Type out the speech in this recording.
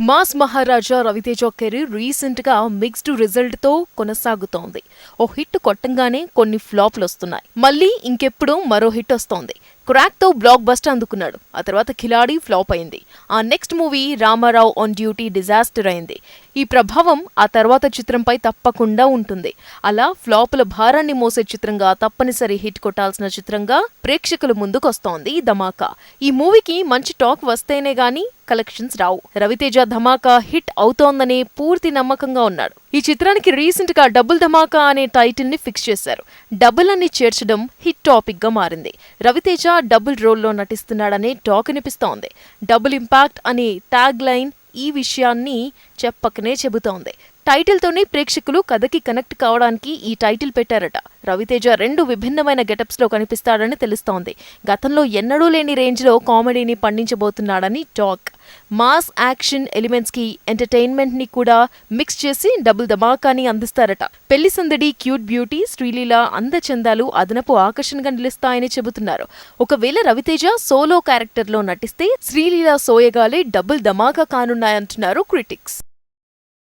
Mass Maharaja Ravi Teja career రీసెంట్గా mixed రిజల్ట్తో కొనసాగుతోంది. ఓ హిట్ కొట్టంగానే కొన్ని ఫ్లాప్లు వస్తున్నాయి. మళ్ళీ ఇంకెప్పుడు మరో హిట్ వస్తోంది. క్రాక్తో బ్లాక్ బస్టర్ అందుకున్నాడు. ఆ తర్వాత ఖిలాడి ఫ్లాప్ అయింది. ఆ next movie Rama Rao on duty disaster అయింది. ఈ ప్రభావం ఆ తర్వాత చిత్రంపై తప్పకుండా ఉంటుంది. అలా ఫ్లాపుల భారాన్ని మోసే చిత్రంగా తప్పనిసరి హిట్ కొట్టాల్సిన చిత్రంగా ప్రేక్షకుల ముందుకొస్తోంది ధమాకా. ఈ మూవీకి మంచి టాక్ వస్తేనే గానీ కలెక్షన్స్ రావు. రవితేజ ధమాకా హిట్ అవుతోందనే పూర్తి నమ్మకంగా ఉన్నాడు. ఈ చిత్రానికి రీసెంట్గా డబుల్ ధమాకా అనే టైటిల్ని ఫిక్స్ చేశారు. డబుల్ అని చేర్చడం హిట్ టాపిక్గా మారింది. రవితేజ డబుల్ రోల్లో నటిస్తున్నాడనే టాక్ వినిపిస్తోంది. డబుల్ ఇంపాక్ట్ అనే ట్యాగ్ లైన్ ఈ విషయాన్ని చెప్పకనే చెబుతోంది. టైటిల్తోనే ప్రేక్షకులు కథకి కనెక్ట్ కావడానికి ఈ టైటిల్ పెట్టారట. రవితేజ రెండు విభిన్నమైన గెటప్స్లో కనిపిస్తాడని తెలుస్తోంది. గతంలో ఎన్నడూ లేని రేంజ్లో కామెడీని పండించబోతున్నాడని టాక్. మాస్ యాక్షన్ ఎలిమెంట్స్కి ఎంటర్టైన్మెంట్ని కూడా మిక్స్ చేసి డబుల్ ధమాకాని అందిస్తారట. పెళ్ళి సందడి క్యూట్ బ్యూటీ శ్రీలీల అందచందాలు అదనపు ఆకర్షణగా నిలుస్తాయని చెబుతున్నారు. ఒకవేళ రవితేజ సోలో క్యారెక్టర్లో నటిస్తే శ్రీలీల సోయగాలే డబుల్ ధమాకా కానున్నాయంటున్నారు క్రిటిక్స్.